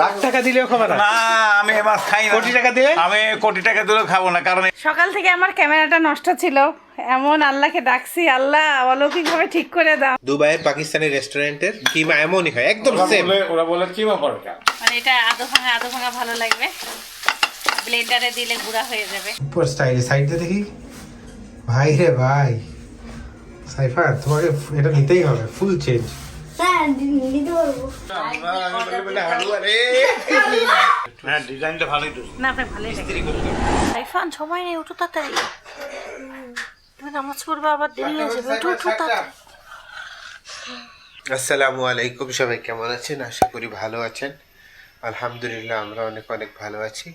লাখ টাকা দিলেও খাবে না। না আমি এ খাই না। কোটি টাকা দিয়ে? আমি কোটি টাকা দিলেও খাব না কারণ সকাল থেকে আমার ক্যামেরাটা নষ্ট ছিল। এমন আল্লাহকে ডাকছি আল্লাহ অলৌকিকভাবে ঠিক করে দাও। দুবাইয়ের পাকিস্তানি রেস্টুরেন্টের কিমা এমনই হয় একদম সেম ওরা বলে কিমা পরোটা মানে এটা আদো ভাঙা আদো ভাঙা ভালো লাগবে? ব্লেন্ডারে দিলে গুঁড়া হয়ে যাবে। উপর স্টাইল সাইডে দেখি। ভাই রে ভাই। সাইফা তোমাকে এটা নিতেই হবে। ফুল চেঞ্জ হ্যাঁ হ্যাঁ ডিজাইনটা ভালোই না আপনার ভালোই লাগে। সাইফান সময় নেই ওঠো তাড়াতাড়ি। তুমি নামাজ পড়বে আবার দেরি হয়ে যাবে। ওঠো ওঠো তাড়াতাড়ি। আসসালামু আলাইকুম সবাই কেমন আছেন? আশা করি ভালো আছেন। আলহামদুলিল্লাহ আমরা অনেক অনেক ভালো আছি।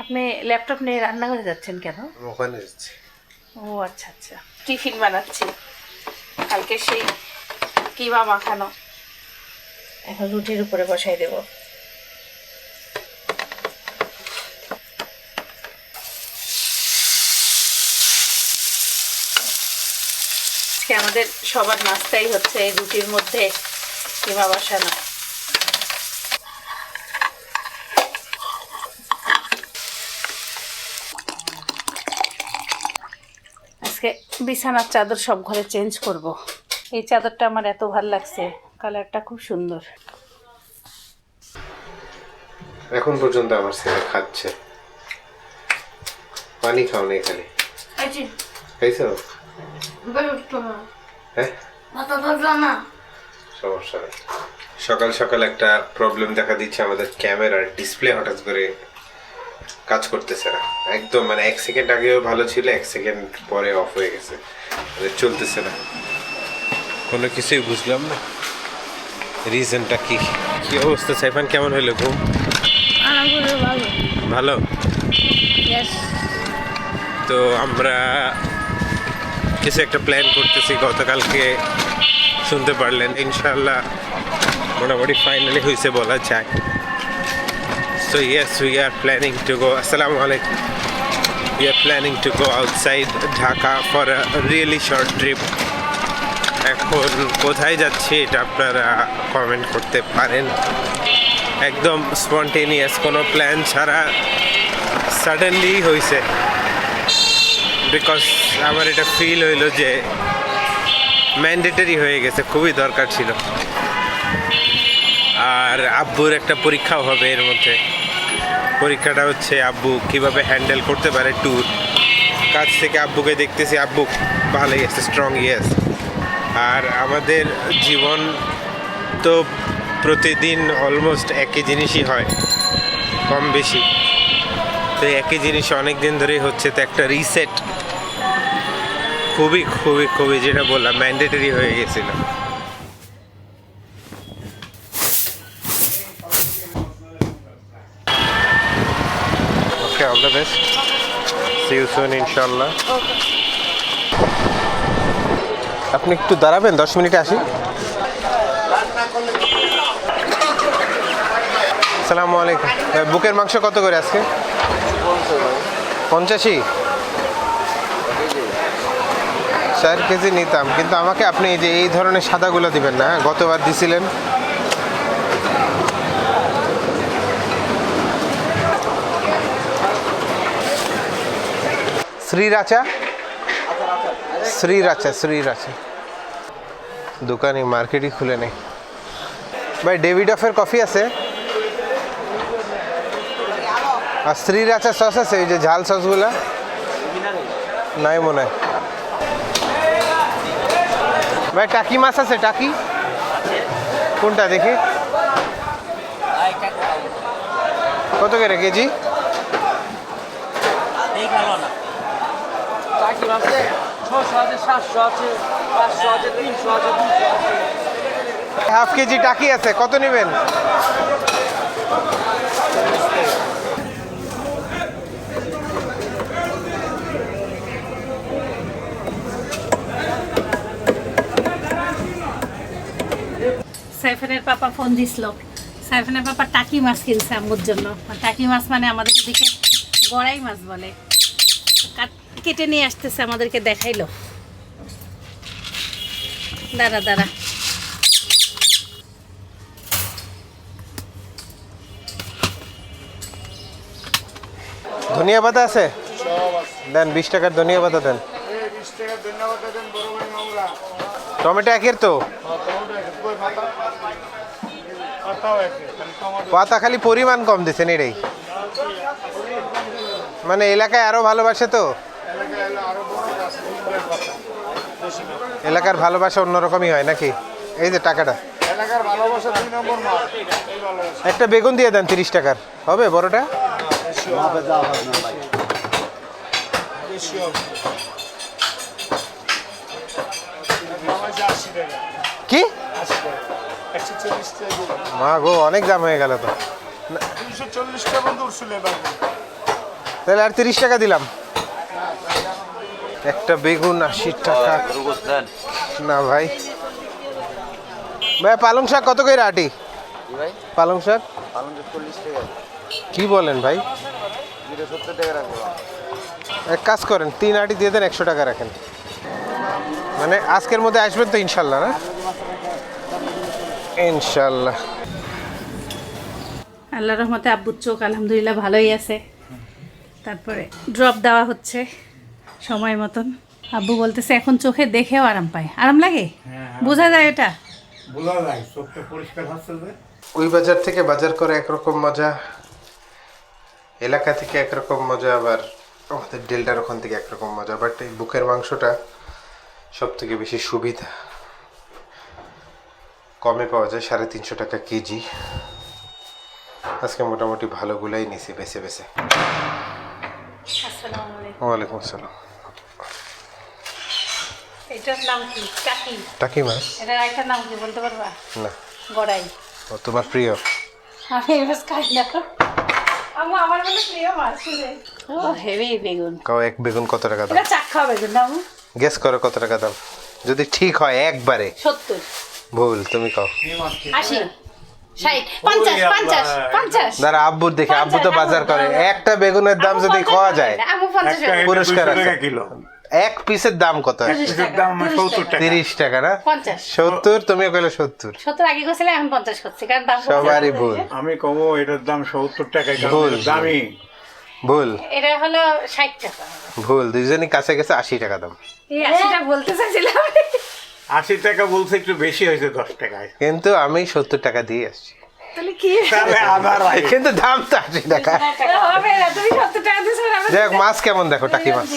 আপনি ল্যাপটপ নিয়ে রান্না করে যাচ্ছেন কেন? ওখানে যাচ্ছি। ও আচ্ছা আচ্ছা। টিফিন বানাচ্ছি। কালকে সেই কিমা মাখানো এখন রুটির উপরে বসাই দেব। আজকে আমাদের সবার নাস্তাই হচ্ছে এই রুটির মধ্যে কিমা বসানো আজকে বিছানার চাদর সব ঘরে চেঞ্জ করব। এই চাদরটা আমার এত ভালো লাগছে। কালারটা খুব সুন্দর। এখন পর্যন্ত আমার ছেলে খাচ্ছে। পানি খাও নেই খালি খাইছো? হ্যাঁ? সমস্যা নেই। সকাল সকাল একটা প্রবলেম দেখা দিচ্ছে আমাদের ক্যামেরার ডিসপ্লে হঠাৎ করে কাজ করতেছে না। একদম মানে এক সেকেন্ড আগেও ভালো ছিল এক সেকেন্ড পরে অফ হয়ে গেছে। মানে চলতেছে না। কোনো কিছুই বুঝলাম না। রিজনটা কি? কি অবস্থা সাইফান? কেমন হলো ঘুম? ভালো। তো আমরা কিছু একটা প্ল্যান করতেছি গতকালকে শুনতে পারলেন ইনশাল্লাহ মোটামুটি ফাইনালি হয়েছে বলা যায়। So yes we are planning to go আসসালামু আলাইকুম। We are planning to go outside Dhaka for a really short trip এখন কোথায় যাচ্ছি এটা আপনারা কমেন্ট করতে পারেন। একদম স্পন্টেনিয়াস কোনো প্ল্যান ছাড়া সাডেনলি হয়েছে বিকজ আমার এটা ফিল হইল যে ম্যান্ডেটরি হয়ে গেছে, খুবই দরকার ছিল। আর আব্বুর একটা পরীক্ষাও হবে এর মধ্যে। পরীক্ষাটা হচ্ছে আব্বু কীভাবে হ্যান্ডেল করতে পারে ট্যুর কাছ থেকে আব্বুকে দেখতেছি, আব্বু ভালোই আছে স্ট্রং ইয়েস আর আমাদের জীবন তো প্রতিদিন অলমোস্ট একই জিনিসই হয়, কম বেশি। তো একই জিনিস অনেক দিন ধরেই হচ্ছে, তো একটা রিসেট খুবই খুবই খুবই যেটা বললাম ম্যান্ডেটরি হয়ে গেছিল। Okay all the best see you soon ইনশাল্লাহ আপনি একটু দাঁড়াবেন, দশ মিনিটে আসি। সালামু আলাইকুম। বুকের মাংস কত করে আজকে? পঞ্চাশি চার কেজি নিতাম, কিন্তু আমাকে আপনি যে, এই ধরনের সাদাগুলো দিবেন না হ্যাঁ? গতবার দিছিলেন। শ্রীরাচা? শ্রীরাচা শ্রীরাচা দোকানে মার্কেটই খুলে নেই ভাই ডেভিড অফের কফি আছে আর শ্রীরাচা সস আছে ওই যে ঝাল সসগুলা নাই মনে হয় ভাই টাকি মাছ আছে টাকি কোনটা দেখি কত করে কেজি চাকরি আছে ছশো আছে সাতশো আছে পাঁচশো আছে তিনশো আছে দুশো আছে। হাফ কেজি টাকি আছে কত নেবেন? সাইফানের পাপা ফোন দিছিল। সাইফানের পাপা টাকি মাছ কিনছে আম্মুর জন্য। আর টাকি মাছ মানে আমাদের এদিকে গড়াই মাছ বলে। কেটে নিয়ে আসতেছে, আমাদেরকে দেখাইলো। দাঁড়া দাঁড়া। ধনিয়া পাতা আছে? দেন, বিশ টাকার ধনিয়া পাতা দেন। টমেটো একের তো? পাতা খালি পরিমাণ কম দিচ্ছেন এটাই। মানে এলাকায় আরও ভালোবাসে তো? এলাকার ভালোবাসা অন্যরকমই হয় নাকি? এই যে টাকাটা। এলাকার ভালোবাসা দুই নম্বর একটা বেগুন দিয়ে দেন তিরিশ টাকার। হবে বড়টা? কি? মা গো অনেক দাম হয়ে গেল তো। তাহলে আর তিরিশ টাকা দিলাম। একটা বেগুন আশি টাকা। না ভাই। ভাই, পালং শাক কত করে আটি? পালং শাক? কি বলেন ভাই? এক কাজ করেন, তিন আটি দিয়ে দেন, একশো টাকা রাখেন। মানে আজকের মধ্যে আসবেন তো ইনশাল্লাহ, না? ইনশাল্লাহ। আল্লাহ রহমতে আব্বুর চোখ আলহামদুলিল্লাহ ভালোই আছে। তারপরে ড্রপ দেওয়া হচ্ছে। সময় মতন। আব্বু বলতেছে এখন চোখে দেখেও আরাম পায়। আরাম লাগে? বোঝা যায় এটা বোঝা যায় চোখটা পরিষ্কার হচ্ছে যে। ওই বাজার থেকে বাজার করে একরকম মজা এলাকা থেকে একরকম মজা আবার আমাদের ডেল্টার ওখান থেকে একরকম মজা। বাট এই বুকের মাংসটা সব থেকে বেশি সুবিধা। কমে পাওয়া যায় সাড়ে তিনশো টাকা কেজি। আজকে মোটামুটি ভালোগুলাই নিছি বেছে বেছে। আসসালামু আলাইকুম। ওয়ালাইকুম আসসালাম। এটার নাম কি? টাকি। মাছ? এটার একটা নাম কি বলতে পারবা? না। গড়াই। ও তোমার প্রিয়। আমি এই মাছ খাই না আমু আমার বলে প্রিয় মাছ ও হেভি বেগুন। কাও এক বেগুন কত টাকা দাম? এটা চাক্ষা বেগুন না গেস করো কত টাকা দাম। যদি ঠিক হয় একবারে। সত্তর। ভুল তুমি কাও। আশি। দাঁড়া আব্বুর দেখে আব্বু তো বাজার করে। একটা বেগুনের দাম যদি খাওয়া যায় পুরস্কার আছে। কিলো। এক পিসের দাম কত? পিসের দাম সত্তর তিরিশ টাকা না? পঞ্চাশ। সত্তর? তুমি কইলে সত্তর। সত্তর আগে গেছিলে এখন পঞ্চাশ করছে কারণ সবারই ভুল। আমি কব এটার দাম সত্তর টাকা ভুল, দামি ভুল। এটা হলো ষাট টাকা। ভুল দুইজনই কাছে গেছে আশি টাকা দাম। আশিটা বলতে চাইছিলাম। আশি টাকা বলছে একটু বেশি হয়েছে দশ টাকায়। কিন্তু আমি সত্তর টাকা দিয়ে আসছি। কিন্তু দাম তো আশি টাকা। হোক, মাছ কেমন দেখো টাকি মাছ।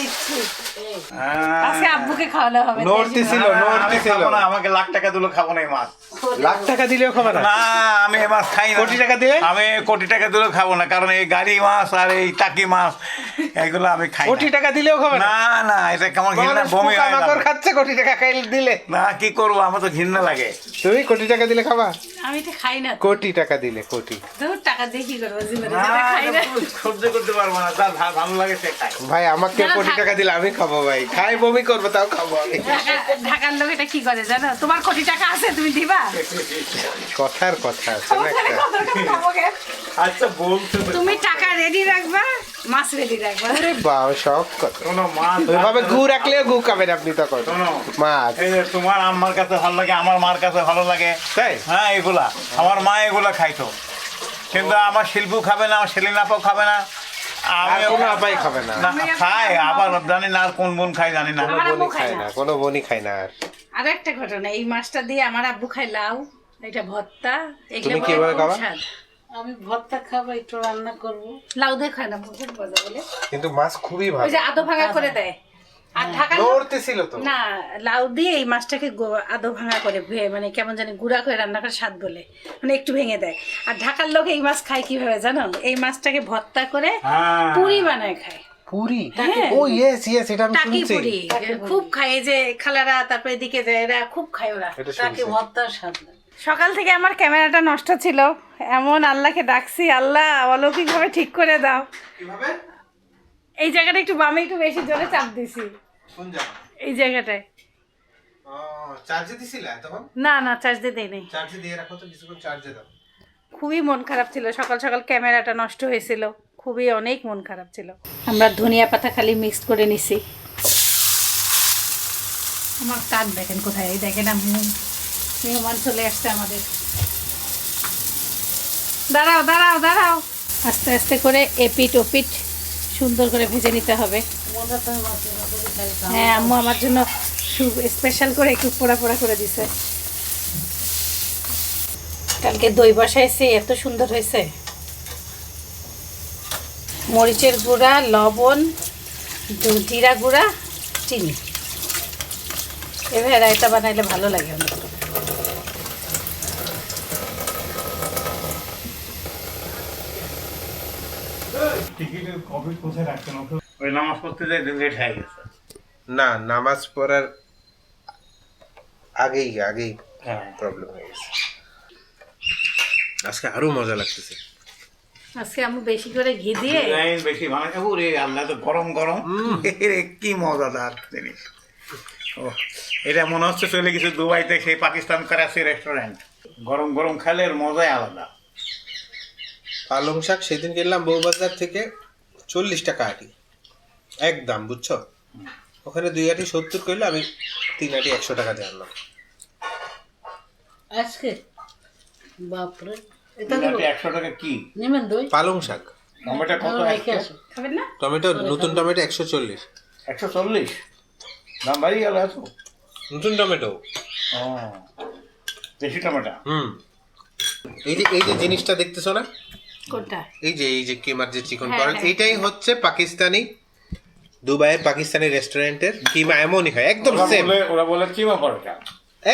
আজকে আব্বুকে খাওয়ানো হবে নোট দিছিল না, নোট আমি দিছিল। খাব না, আমাকে লাখ টাকা দিলে খাব না এই মাছ। লাখ টাকা দিলেও খাবে না? না আমি এই মাছ খাই না। কোটি টাকা দিয়ে? আমি কোটি টাকা দিলেও খাব না কারণ এই গাড়ি মাছ আর এই টাকি মাছ এগুলো আমি খাই কোটি টাকা দিলেও খাবে না? না না এটা কেমন ঘৃণা বমি হয় না। খাচ্ছে কোটি টাকা খাইলে দিলে। না কি করব আমার তো ঘৃণা লাগে। তুমি কোটি টাকা দিলে খাবা? আমি তো খাই না। কোটি টাকা দিলে কোটি। দূর টাকা দিয়ে কি করব জীবনে খাই না। সহ্য করতে পারব না ভা- ভালো লাগে ভাই আমাকে কোটি টাকা দিলে আমি খাব ভাই। খাই বমি করব তাও খাব আমি। ঢাকার লোক এটা কি করে জানো? তোমার কোটি টাকা আছে তুমি দিবা? কথার কথা আছে না একটা? আচ্ছা বলতে তো। তুমি টাকা রেডি রাখবা মাছ রেডি রাখবা। বাও সব কথা। শোনো মাছ ওইভাবে গু রাখলেও গু খাবেন আপনি তখন। শোনো মাছ। এই যে তোমার আম্মার কাছে ভালো লাগে আমার মার কাছে ভালো লাগে। তাই? হ্যাঁ এগুলা আমার মা এগুলা খাইতো। কিন্তু আমার শিল্পু খাবে না আমার সেলিনাপাও খাবে না। আর কোনো আপাই খাবে না। না খাই আবার জানি না আর কোন বোন খাই জানি না। আমার আব্বু খায় খায় না। না কোনো বনি খায় না আর। আর একটা ঘটনা এই মাছটা দিয়ে আমার আব্বু খায় লাউ এটা ভর্তা এগুলো তুমি বলে কীভাবে খাবা? আমি ভর্তা খাব একটু রান্না করব। লাউ দিয়ে খায় না বলে। কিন্তু মাছ খুবই ওই ভালো যে আদো ভাঙা করে দেয়। আর ঢাকার ছিল তো। না লাউ দিয়ে এই মাছটাকে আদো ভাঙা করে মানে কেমন জানি গুঁড়া করে রান্না করে স্বাদ বলে মানে একটু ভেঙে দেয়। আর ঢাকার লোক এই মাছ খায় কীভাবে জানো? এই মাছটাকে ভর্তা করে হ্যাঁ। পুরি বানায় খায়। পুরি? হ্যাঁ। ও ইয়েস ইয়েস এটা আমি শুনছি। পুরি। খুব খায় যে খালারা তারপরে এদিকে যায় এরা খুব খায় ওরা। তাকে ভর্তার স্বাদ সকাল থেকে আমার ক্যামেরাটা নষ্ট ছিল। এমন আল্লাহকে ডাকছি আল্লাহ অলৌকিকভাবে ঠিক করে দাও। কীভাবে? এই জায়গাটা একটু বামে একটু বেশি জোরে চাপ দিছি। কোন জায়গা? এই জায়গাটায়। ও চার্জে দিছিলা তখন না না চার্জ দিয়ে দেয় নেই চার্জে দিয়ে রাখো তো কিছুক্ষণ চার্জে দাও। খুবই মন খারাপ ছিল। সকাল সকাল ক্যামেরাটা নষ্ট হয়েছিল। খুবই অনেক মন খারাপ ছিল। আমরা ধনিয়া পাতা খালি মিক্সড করে নিছি। আমার কাক দেখেন কোথায়? এই দেখেন আমি মেহমান চলে আসছে আমাদের। দাঁড়াও দাঁড়াও দাঁড়াও। আস্তে আস্তে করে এপিট ওপিট সুন্দর করে ভেজে নিতে হবে। হ্যাঁ আম্মু আমার জন্য স্পেশাল করে একটু পোড়া পোড়া করে দিছে। কালকে দই বসাইছি, এত সুন্দর হয়েছে। মরিচের গুঁড়া, লবণ, জিরা গুঁড়া, চিনি। এভাবে রায়তা বানাইলে ভালো লাগে অনেক টিকিটের কপি কোথায় রাখছেন? ওকে ওই নামাজ পড়তে যাই লেট হয়ে গেছে। না নামাজ পড়ার আগেই আগেই হ্যাঁ। প্রবলেম হয়ে গেছে। আজকে আরও মজা লাগতেছে। আজকে আমি বেশি করে ঘি দিয়ে বেশি বানাই ওরে আল্লাহ তো গরম গরম। এর কি মজাদার জিনিস। ও এটা মনে হচ্ছে চলে গেছে দুবাইতে সেই পাকিস্তান করাচি রেস্টুরেন্ট গরম গরম খেলে এর মজাই আলাদা। পালং শাক সেদিন কিনলাম বউবাজার থেকে চল্লিশ টাকা আটি। একদম বুঝছ? ওখানে দুই আটি সত্তর করলে আমি তিন আটি একশো টাকা দিয়ে আনলাম। আজকে? বাপরে। এটা একশো টাকা কি? নেবেন দই? পালং শাক। টমেটো কত খাবেন না? টমেটো নতুন টমেটো একশো চল্লিশ। একশো চল্লিশ? দাম বাড়ি গেল এত? নতুন টমেটো। দেশি টমেটো? হুম। এই যে এই যে জিনিসটা দেখতেছো না? কোনটা? এই যে এই যে কিমার যে চিকন হ্যাঁ, করেন হ্যাঁ, এইটাই হচ্ছে পাকিস্তানি দুবাইয়ের পাকিস্তানি রেস্টুরেন্টের কিমা এমনই হয় একদম সেম ওরা বলে কিমা পরোটা।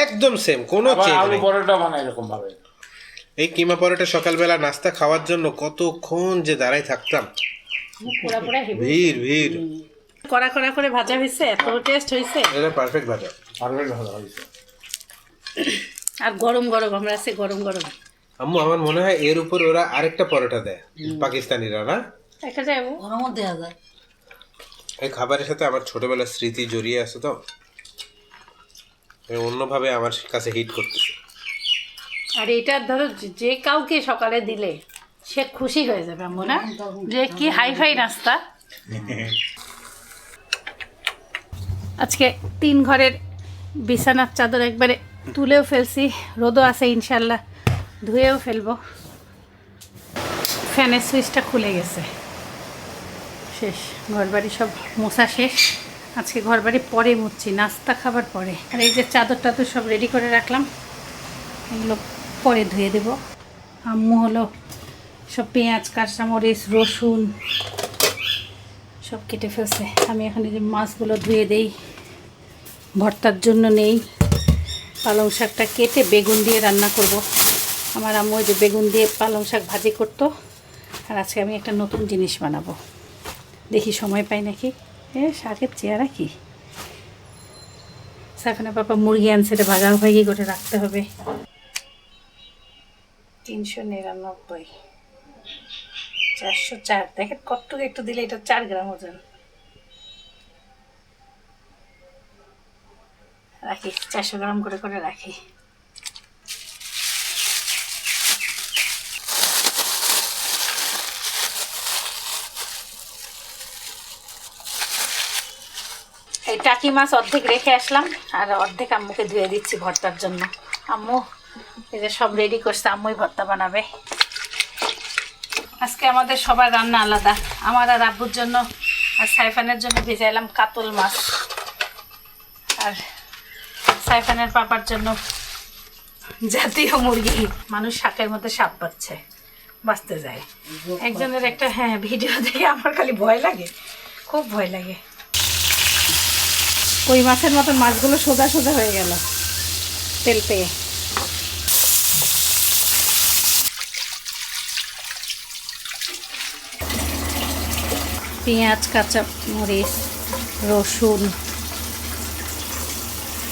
একদম সেম কোনো চেঞ্জ আলু নেই। পরোটা বানায় এরকম ভাবে এই কিমা পরোটা সকালবেলা নাস্তা খাওয়ার জন্য কতক্ষণ যে দাঁড়াই থাকতাম। ভিড় ভিড়। কড়া কড়া করে ভাজা হয়েছে এত টেস্ট হয়েছে? এটা পারফেক্ট ভাজা। আর বেশ ভালো হয়েছে। আর গরম গরম আমরা আছে গরম গরম। আম্মু আমার মনে হয় এর উপর ওরা আরেকটা পরোটা দেয় পাকিস্তানিরা না? একটা যাব গরমও দেওয়া যায়। এই খাবারের সাথে আমার ছোটবেলার স্মৃতি জড়িয়ে আছে তো। অন্যভাবে আমার কাছে হিট করতেছে। আর এটা ধরো যে- কাউকে সকালে দিলে সে খুশি হয়ে যাবে আম্মু না? যে কি হাই ফাই নাস্তা। আজকে তিন ঘরের বিছানার চাদর একবারে তুলেও ফেলছি রোদও আছে ইনশাল্লাহ ধুয়েও ফেলব। ফ্যানের সুইচটা খুলে গেছে। শেষ। ঘরবাড়ি সব মোছা শেষ। আজকে ঘরবাড়ি পরে মুছছি, নাস্তা খাবার পরে। আর এই যে চাদর টাদর সব রেডি করে রাখলাম, এগুলো পরে ধুয়ে দেব। আম্মু হলো সব পেঁয়াজ, কাঁচামরিচ, রসুন সব কেটে ফেলছে। আমি এখন যে মাছগুলো ধুয়ে দেই, ভর্তার জন্য নেই। পালং শাকটা কেটে বেগুন দিয়ে রান্না করব। আমার আম্মু যে বেগুন দিয়ে পালং শাক ভাজি করতো। আর আজকে আমি একটা নতুন জিনিস বানাবো। দেখি সময় পাই নাকি। এ, শাকের চেয়ারা কি? সাফানা পাপা মুরগি আনছে এটা ভাগাভাগি করে রাখতে হবে? তিনশো নিরানব্বই। চারশো চার। দেখেন কতটুকু একটু দিলে এটা চার গ্রাম ওজন। রাখি, চারশো গ্রাম করে করে রাখি। এই টাকি মাছ অর্ধেক রেখে আসলাম, আর অর্ধেক আম্মুকে ধুয়ে দিচ্ছি ভর্তার জন্য। আম্মু, এই যে সব রেডি করছে, আম্মুই ভর্তা বানাবে। আজকে আমাদের সবার রান্না আলাদা। আমার আর আব্বুর জন্য আর সাইফানের জন্য ভেজাইলাম কাতল মাছ। আর সাইফানের পাপার জন্য জাতীয় মুরগি। মানুষ শাকের মধ্যে সাপ পাচ্ছে, বাঁচতে যায়। একজনের একটা হ্যাঁ ভিডিও দেখে আমার খালি ভয় লাগে, খুব ভয় লাগে। ওই মাছের মতন মাছগুলো সোজা সোজা হয়ে গেল তেল পেয়ে। পেঁয়াজ কাঁচা মরিচ রসুন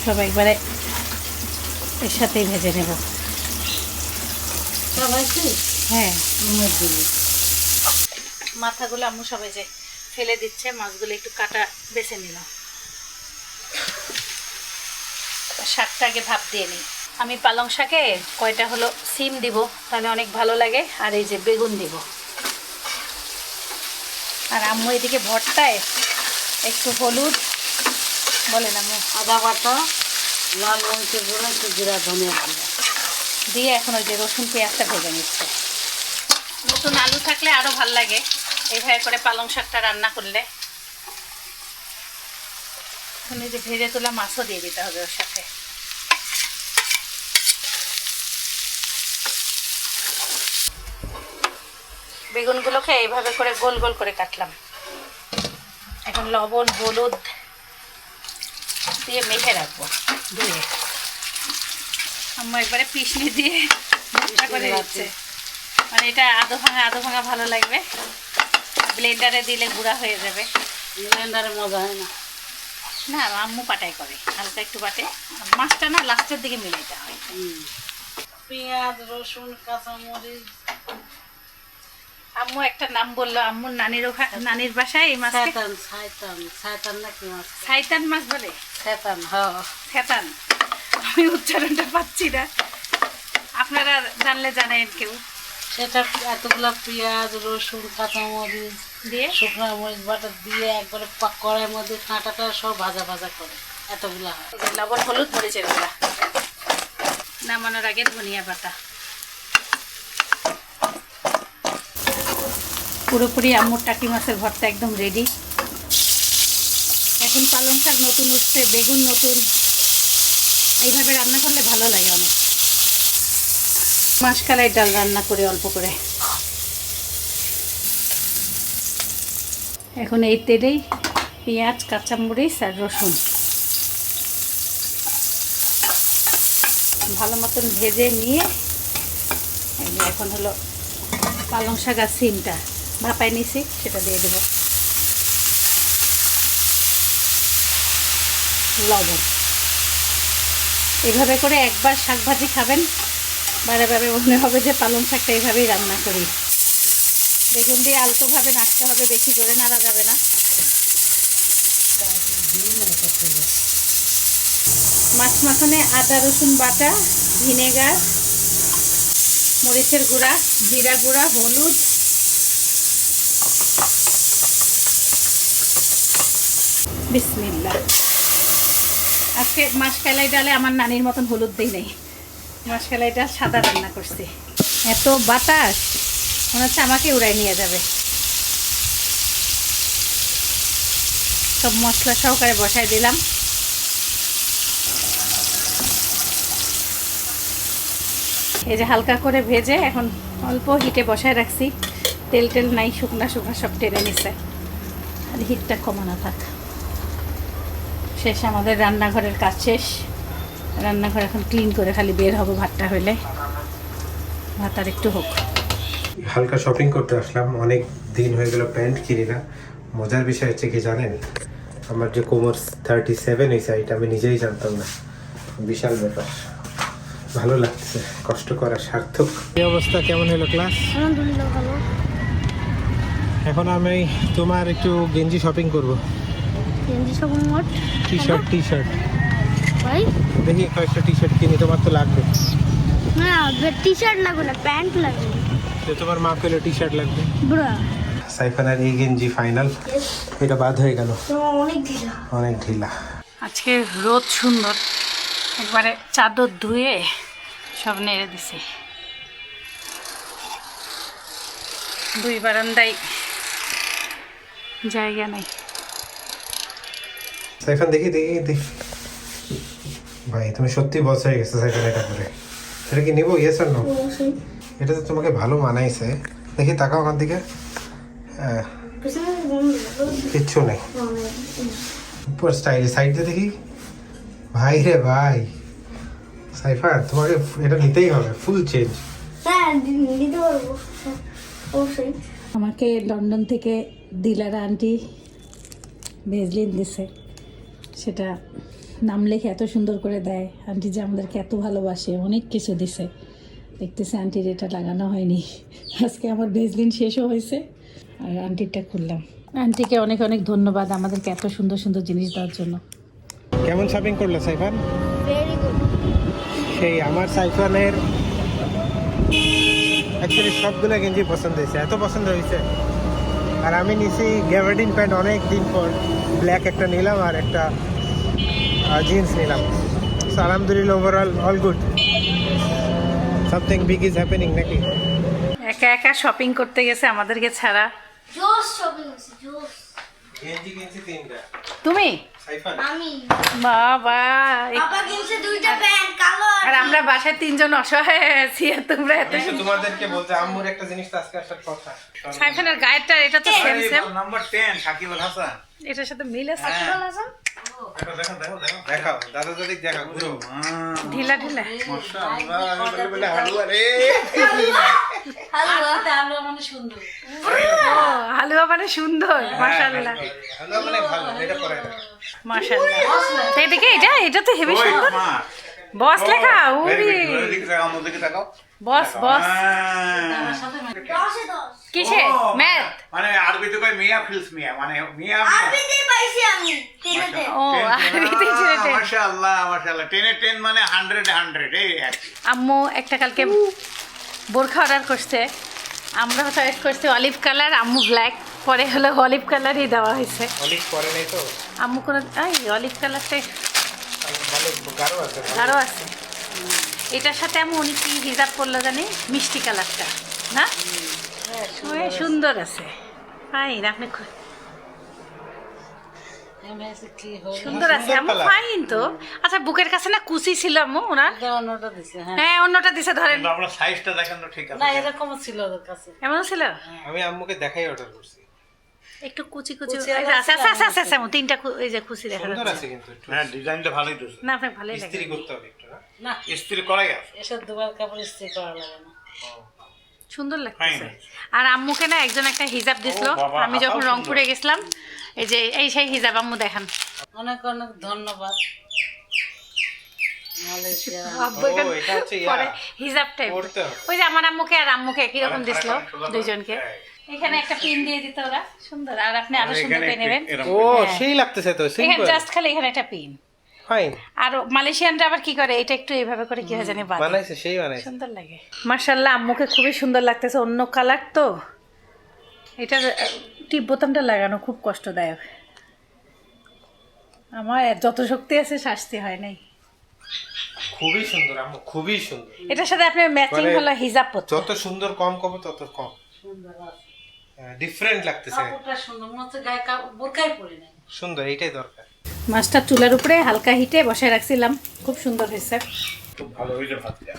সব একবারে এর সাথেই ভেজে নেব। হ্যাঁ। মাথাগুলো আম্মু সবাই যে ফেলে দিচ্ছে মাছগুলো একটু কাটা বেছে নিলাম। শাকটা আগে ভাপ দিয়ে নিই। আমি পালং শাকে কয়টা হলো সিম দিব তাহলে অনেক ভালো লাগে আর এই যে বেগুন দিব। আর আম্মু এদিকে ভর্তায় একটু হলুদ বলেন আম্মু। আদা বাটা লাল মরিচের গুঁড়ো একটু জিরা ধনিয়া দিয়ে এখন ওই যে রসুন পেঁয়াজটা ভেজে নিচ্ছে। নতুন আলু থাকলে আরও ভালো লাগে এইভাবে করে পালং শাকটা রান্না করলে। এখন এই যে ভেজে তোলা মাছও দিয়ে দিতে হবে ওর সাথে। বেগুনগুলোকে এইভাবে করে গোল গোল করে কাটলাম। এখন লবণ হলুদ দিয়ে মেখে রাখব। ধুয়ে। আম্মু একবারে পিসনি দিয়ে ভর্তা করে দিচ্ছে। মানে এটা আধো ভাঙা আধো ভাঙা ভালো লাগবে। ব্লেন্ডারে দিলে গুঁড়া হয়ে যাবে। ব্লেন্ডারে মজা হয় না। না আম্মু পাটাই করে। হালকা একটু বাটে মাছটা না লাস্টের দিকে মিলাইতে হয়। পেঁয়াজ রসুন কাঁচামরিচ। আম্মু একটা নাম বলল আম্মুর নানির নানির বাসায় এই মাছকে? শয়তান শয়তান শয়তান নাকি মাছ? সাইতান মাছ বলে? শয়তান হ্যাঁ। খেতান আমি উচ্চারণটা পাচ্ছি না। আপনারা জানলে জানেন কেউ। সেটা এতগুলো পেঁয়াজ রসুন কাঁচামরিচ। দিয়ে? শুকনো মরিচ বাটা দিয়ে একবারে কড়াইয়ের মধ্যে কাঁটাটা সব ভাজা ভাজা করে এতগুলো হয়। লবণ হলুদ মরিচের গুঁড়া। নামানোর আগে ধনিয়া পাতা। পুরোপুরি আম্মুর টাকি মাছের ভর্তা একদম রেডি এখন পালং শাক নতুন উঠছে বেগুন নতুন। এইভাবে রান্না করলে ভালো লাগে অনেক। মাসকালাই ডাল রান্না করে অল্প করে। এখন এই তেলেই পেঁয়াজ, কাঁচামরিচ আর রসুন। ভালো মতন ভেজে নিয়ে এখন হলো পালং শাক আর সিমটা ভাপায় নিছি, সেটা দিয়ে দেবো। লবণ। এভাবে করে একবার শাক ভাজি খাবেন, বারে বারে মনে হবে যে পালং শাকটা এইভাবেই রান্না করি। বেগুন দিয়ে আলতোভাবে নাড়তে হবে, বেশি জোরে নাড়া যাবে না। মাছ মাখানে আদা, রসুন বাটা, ভিনেগার, মরিচের গুঁড়া, জিরা গুঁড়া, হলুদ। বিসমিল্লা আজকে মাসকালাই ডালে আমার নানির মতন হলুদ দেই নেই। মাসকালাই ডাল সাদা রান্না করছি। এত বাতাস! মনে হচ্ছে আমাকে উড়াই নিয়ে যাবে। সব মশলা সহকারে বসায় দিলাম। এই যে হালকা করে ভেজে এখন অল্প হিটে বসায় রাখছি। তেল টেল নাই, শুকনা শুকনা সব টেনে নিছে। আর হিটটা কমানো থাক। শেষ আমাদের রান্নাঘরের কাজ শেষ। রান্নাঘর এখন ক্লিন করে খালি বের হব ভাতটা হইলে। ভাত আর একটু হোক। হালকা শপিং করতে আসলাম। অনেক দিন হয়ে গেল প্যান্ট কিনি না। মজার বিষয় হচ্ছে কি জানেন? আমার যে কোমর থার্টি সেভেন হয়েছে এটা আমি নিজেই জানতাম না। বিশাল ব্যাপার। ভালো লাগছে। কষ্ট করা সার্থক। এই অবস্থা কেমন হলো ক্লাস এখন আমি তোমার একটু গেঞ্জি শপিং করব। গেঞ্জি সব মোট টি শার্ট টি শার্ট ভাই? দেখি কয়েকটা টি শার্ট কিনি তোমার তো লাগবে। না টি শার্ট লাগবে না প্যান্ট লাগবে। তো তোমার মা পেলে টি শার্ট লাগবে সাইফানার এই গেঞ্জি ফাইনাল এটা বাদ হয়ে গেল। অনেক ঢিলা। অনেক ঢিলা। আজকে রোদ সুন্দর। একবারে চাদর ধুয়ে সব নেড়ে দিছে। দুই বারান্দায় জায়গা নাই। সাইফান দেখি দেখি দেখি। ভাই তুমি সত্যি বস হয়ে গেছে সাইফান এটা করে এটা কি নিবো? ইয়েস আর নো এটা তো তোমাকে ভালো মানাইছে দেখি তাকাও আমার দিকে হ্যাঁ, কিচ্ছু নেই। উপর স্টাইল সাইড দিয়ে দেখি। ভাই রে ভাই। সাইফান তোমাকে এটা নিতেই হবে ফুল চেঞ্জ হ্যাঁ আমাকে লন্ডন থেকে দিলার আন্টি ভেজলিন দিছে। সেটা নাম লিখে এত সুন্দর করে দেয়। আন্টি যে আমাদেরকে এত ভালোবাসে অনেক কিছু দিছে। দেখতেছে আন্টির এটা লাগানো হয়নি। আজকে আমার ভেজলিন শেষও হয়েছে। আর আন্টিরটা খুললাম। আন্টিকে অনেক অনেক ধন্যবাদ আমাদেরকে এত সুন্দর সুন্দর জিনিস দেওয়ার জন্য। কেমন শপিং করল সাইফান? ভেরি গুড সেই আমার সাইফানের অ্যাকচুয়ালি সবগুলো গেঞ্জি পছন্দ হয়েছে এত পছন্দ হয়েছে। আর আমি নিছি গ্যাভার্ডিন প্যান্ট অনেক দিন পর। ব্ল্যাক একটা নিলাম আর একটা জিন্স নিলাম। সো আলহামদুলিল্লাহ overall all good something big is happening নাকি? একা একা শপিং করতে গেছে আমাদেরকে ছাড়া। জোস শপিং জোস। গেঞ্জি কিনছি তিনটা। তুমি? আমি। বাবা পাপা কিনছে দুইটা প্যান্ট কালো আর আমরা বাসায় তিনজন অসহায় আছি আর তোমরা এত তোমাদেরকে বলতে আম্মুর একটা জিনিস তো আজকে আসার কথা। সাইফানের গায়েরটা এটা তো same same number ten Shakib Al Hasan. এটার সাথে মিল আছে? হ্যাঁ। হাসান? দেখাও দাদা দাদি দেখাও ঘুরো। ঢিলা ঢিলা। বলে হালুয়া। রে। হালুয়া মানে সুন্দর। ও হালুয়া মানে মাশাআল্লাহ। হালুয়া। মানে ভালো এটা মাশাআল্লাহ। এটা এটা তো হেভি সুন্দর। বস লেখা তাকাও বস বস। হ্যাঁ। কিসে? ও, ম্যাথ। মানে আরবিতে কয় মিয়া ফিলস মিয়া মানে মিয়া আরবিতে পাইছি আমি টেনেতে ও আরবিতে ছিল মাশাআল্লাহ মাশাআল্লাহ। টেনে টেন মানে হান্ড্রেড হান্ড্রেড এই আর আম্মু একটা কালকে বোরখা অর্ডার করছে। আমরা চয়েস করছি অলিভ কালার আম্মু ব্ল্যাক পরে হলো অলিভ কালারই দেওয়া হয়েছে। অনেক পরে নেই তো? আম্মু কোনো এই অলিভ কালারটাই ভালো গাঢ় আছে আরও আছে। এটার সাথে আমি উনি কি হিজাব করল জানি? মিষ্টি কালারটা না? সুন্দর আছে। ফাইন আপনি আমি সুন্দর আছে colour। ফাইন তো। আচ্ছা বুকের কাছে না কুচি ছিল আম্মু ওনার? দিছে হ্যাঁ। হ্যাঁ অন্যটা দিছে ধরেন। আপনার সাইজটা দেখেন তো ঠিক আছে। না এরকম ছিল ওদের কাছে। এমনও ছিল? আমি আম্মুকে দেখাই অর্ডার করছি। একটু কুচি কুচি আচ্ছা আচ্ছা আচ্ছা আচ্ছা আচ্ছা, তিনটা এই যে কুচি দেখা সুন্দর আছে কিন্তু হ্যাঁ ডিজাইনটা ভালোই তো না আপনার ভালোই লাগে। ইস্ত্রি করতে হবে একটু না না। ইস্ত্রি করাই আছে। এসব দুবার কাপড় ইস্ত্রি করা লাগে না। সুন্দর লাগতেছে। আর আম্মুকে না একজন একটা হিজাব দিছিল। আমি যখন রংপুরে গেছিলাম এই যে এই সেই হিজাব আম্মু দেখান। অনেক অনেক ধন্যবাদ। হিজাব টাইপ ওই যে আমার আম্মুকে আর আম্মুকে একই রকম দিছিল দুইজনকে। হ্যাঁ। এখানে একটা পিন দিয়ে দিত ওরা। সুন্দর। আর আপনি আরও সুন্দর পেয়ে নেবেন। ও হ্যাঁ। সেই লাগতেছে তো এখানে জাস্ট খালি এখানে একটা পিন ফাইন আর মালয়েশিয়ানরা আবার কি করে? এটা একটু এইভাবে করে কি হয় জানি বানাইছে সেই বানাইছে। সুন্দর লাগে। মার্শাল্লাহ আম্মুকে খুবই সুন্দর লাগতেছে। অন্য কালার তো। এটার টিপ বোতামটা লাগানো খুব কষ্টদায়ক। আমার যত শক্তি আছে শাস্তি হয় নাই। খুবই সুন্দর আম্মু খুবই সুন্দর। এটার সাথে আপনি ম্যাচিং মানে হলো হিজাব পরতে যত সুন্দর কম কম তত কম। সুন্দর ডিফারেন্ট লাগতেছে। কাপড়টা সুন্দর মনে হচ্ছে গায়ে কাপড় বোরকাই পরি নাই। সুন্দর এইটাই দরকার। মাছটা চুলার উপরে হালকা হিটে বসায় রাখছিলাম। খুব সুন্দর হয়েছে। খুব ভালো হয়েছে ভাতটা।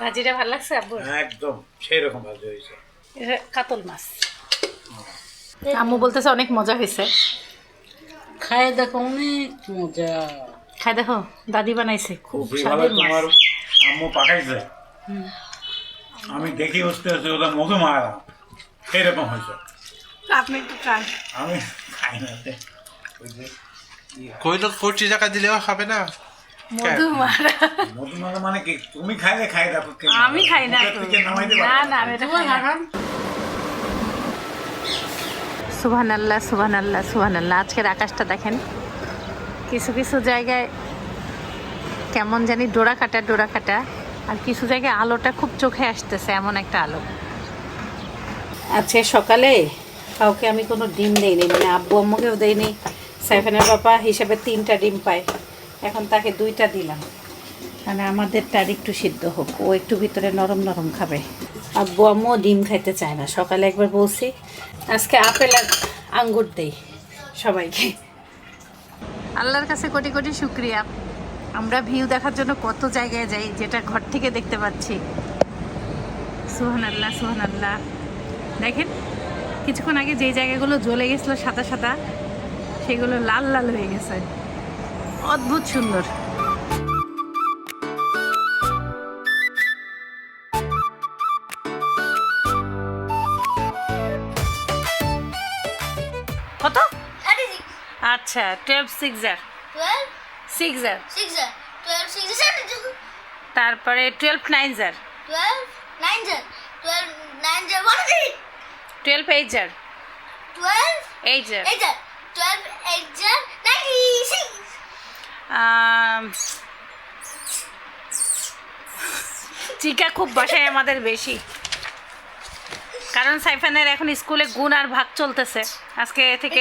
ভাজিটা ভালো লাগছে আব্বু? একদম সেই রকম ভাজি হয়েছে। এটা কাতল মাছ। আম্মু বলতেছে অনেক মজা হয়েছে। খায় দেখো অনেক মজা। খাই দেখো দাদি বানাইছে। খুব স্বাদের মাছ। আম্মু পাঠাইছে। আমি দেখি বুঝতে হচ্ছে ওটা মধু মারা। সেরকম হয়েছে। আপনি একটু খান। আমি খাই না। ওই যে কইলো কোটি টাকা দিলেও হবে না। মধু মারা মানে কি? তুমি খাইলে খাই দেখো আমি খাই না মুখের তো। থেকে নামাইতে না না আমি এটা খাই সুবহান আল্লাহ সুবহান আল্লাহ সুবহান আল্লাহ আজকের আকাশটা দেখেন কিছু কিছু জায়গায় কেমন জানি ডোরা কাটা ডোরা কাটা। আর কিছু জায়গায় আলোটা খুব চোখে আসতেছে এমন একটা আলো। আজকে সকালে কাউকে আমি কোনো ডিম দেইনি মানে আব্বু আম্মুকেও দেইনি সাইফানের বাবা হিসাবে তিনটা ডিম পায়। এখন তাকে দুইটা দিলাম। মানে আমাদেরটা আর একটু সিদ্ধ হোক। ও একটু ভিতরে নরম নরম খাবে। আব্বু আম্মু ডিম খাইতে চায় না। সকালে একবার বলছি, আজকে আপেল আর আঙ্গুর দেই সবাইকে। আল্লাহর কাছে কোটি কোটি শুক্রিয়া। আমরা ভিউ দেখার জন্য কত জায়গায় যাই, যেটা ঘর থেকে দেখতে পাচ্ছি। সুহান আল্লাহ সুহান আল্লাহ দেখেন, কিছুক্ষণ আগে যেই জায়গাগুলো জ্বলে গেছিল সাদা সাদা সেগুলো লাল লাল হয়ে গেছে। অদ্ভুত সুন্দর। কত? আচ্ছা twelve sixer sixer six seventy তারপরে twelve nine jar twelve nine jar twelve nine jar twelve eight jar twelve eight jar eight jar twelve eight jar ninety six চিকা খুব বাসায় আমাদের বেশি। কারণ সাইফানের এখন স্কুলে গুণ আর ভাগ চলতেছে। আজকে থেকে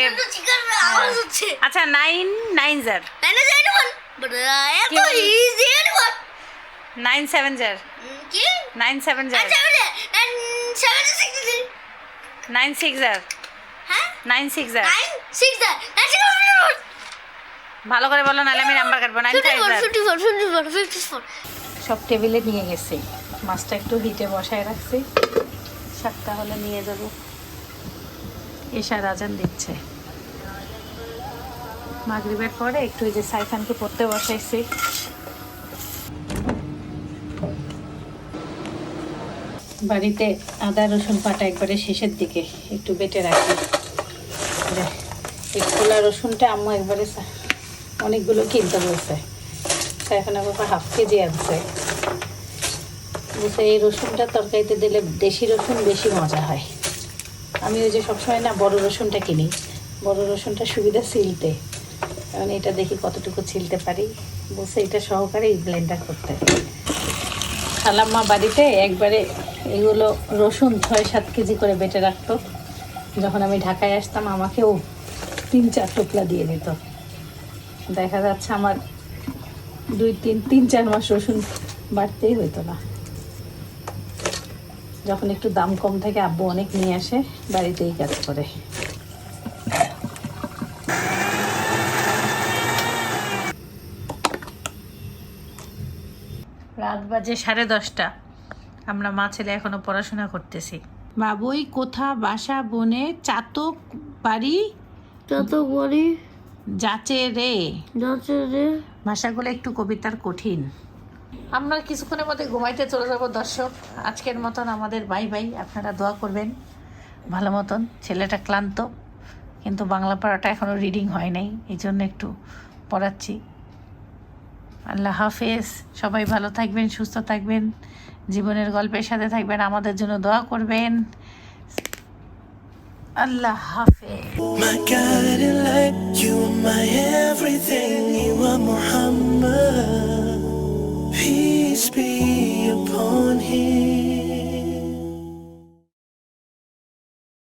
হচ্ছে। আচ্ছা nine nine jar nine seven jar nine seven jar আচ্ছা nine six jar nine six six ভালো করে বলো নাহলে আমি নাম্বার কাটবো। নাইন সব টেবিলে নিয়ে গেছি। মাছটা একটু হিটে বসায় রাখছি। সাতটা হলে নিয়ে যাব। এশার আজান দিচ্ছে। মাগরিবের পরে একটু ওই যে সাইফানকে পড়তে বসাইছি। বাড়িতে আদা রসুন পাটা একবারে শেষের দিকে একটু বেটে রাখি। যে এই খোলা রসুনটা আম্মু একবারে অনেকগুলো কিনতে বলছে। সাইফানা বাবা হাফ কেজি আনছে। বলছে, এই রসুনটা তরকারিতে দিলে দেশি রসুন বেশি মজা হয়। আমি ওই যে সবসময় না বড় রসুনটা কিনি। বড় রসুনটা সুবিধা ছিলতে। কারণ এটা দেখি কতটুকু ছিলতে পারি। বলছে, এটা সহকারে ব্লেন্ডার করতে। খালাম্মা বাড়িতে একবারে এগুলো রসুন ছয় সাত কেজি করে বেটে রাখতো। যখন আমি ঢাকায় আসতাম, আমাকেও তিন চার টুকলা দিয়ে দিত। দেখা যাচ্ছে আমার দুই, তিন তিন, চার মাস রসুন বাড়তেই হইতো না। যখন একটু দাম কম থাকে, আব্বু অনেক নিয়ে আসে, বাড়িতেই কাজ করে। রাত বাজে সাড়ে দশটা। আমরা মা ছেলে এখনও পড়াশোনা করতেছি। বাবুই কোথা বাসা বনে চাতক বাড়ি? যত বলি যাচে রে। যত রে। ভাষাগুলো একটু কবিতার কঠিন। আমরা কিছুক্ষণের মধ্যে ঘুমাইতে চলে যাব দর্শক। আজকের মতন আমাদের বাই বাই। আপনারা দোয়া করবেন। ভালো মতন ছেলেটা ক্লান্ত কিন্তু বাংলা পড়াটা এখনও রিডিং হয় নাই। এই জন্য একটু পড়াচ্ছি। আল্লাহ হাফেজ। সবাই ভালো থাকবেন সুস্থ থাকবেন। জীবনের গল্পের সাথে থাকবেন আমাদের জন্য দোয়া করবেন। আল্লাহ হাফেজ। Peace be upon him.